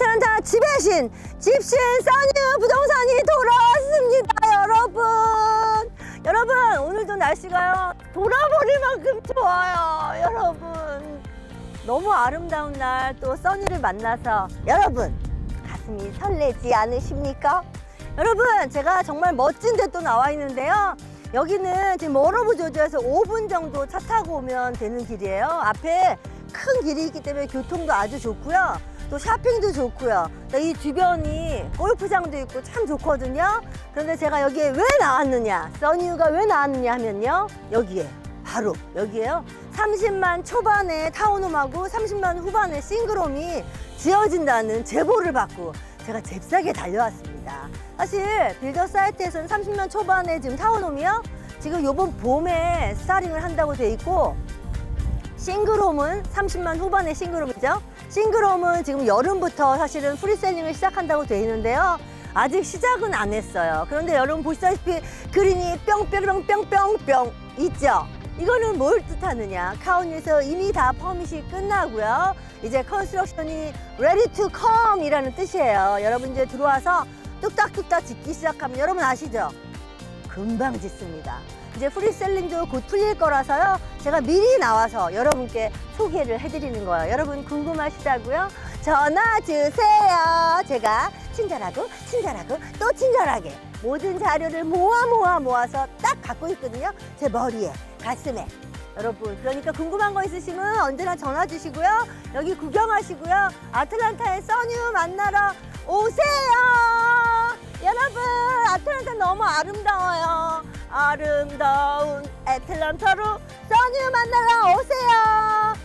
집의 신, 집신 써니 부동산이 돌아왔습니다, 여러분. 여러분, 오늘도 날씨가요, 돌아버릴 만큼 좋아요, 여러분. 너무 아름다운 날 또 써니를 만나서 여러분, 가슴이 설레지 않으십니까? 여러분, 제가 정말 멋진 데 또 나와 있는데요. 여기는 지금 머러브조조에서 5분 정도 차 타고 오면 되는 길이에요. 앞에 큰 길이 있기 때문에 교통도 아주 좋고요. 또 쇼핑도 좋고요. 이 주변이 골프장도 있고 참 좋거든요. 그런데 제가 여기에 왜 나왔느냐? 써니유가 왜 나왔느냐 하면요. 여기에, 바로 여기에요. 30만 초반에 타운홈하고 30만 후반에 싱글홈이 지어진다는 제보를 받고 제가 잽싸게 달려왔습니다. 사실 빌더 사이트에서는 30만 초반에 지금 타운홈이요. 지금 요번 봄에 스타링을 한다고 돼 있고 싱글홈은 30만 후반의 싱글홈이죠. 싱글홈은 지금 여름부터 사실은 프리셀링을 시작한다고 돼 있는데요. 아직 시작은 안 했어요. 그런데 여러분 보시다시피 그린이 뿅뿅뿅뿅뿅뿅 있죠? 이거는 뭘 뜻하느냐? 카운에서 이미 다 퍼밋이 끝나고요. 이제 컨스트럭션이 ready to come 이라는 뜻이에요. 여러분 이제 들어와서 뚝딱뚝딱 짓기 시작하면 여러분 아시죠? 금방 짓습니다. 이제 프리셀링도 곧 풀릴 거라서요. 제가 미리 나와서 여러분께 소개를 해드리는 거예요. 여러분 궁금하시다고요? 전화 주세요. 제가 친절하고 친절하고 또 친절하게 모든 자료를 모아 모아 모아서 딱 갖고 있거든요. 제 머리에, 가슴에. 여러분, 그러니까 궁금한 거 있으시면 언제나 전화 주시고요. 여기 구경하시고요. 아틀란타의 써뉴 만나러 오세요. 여러분, 아틀란타 너무 아름다워요. 아름다운 애틀란타로 써뉴 만나러 오세요.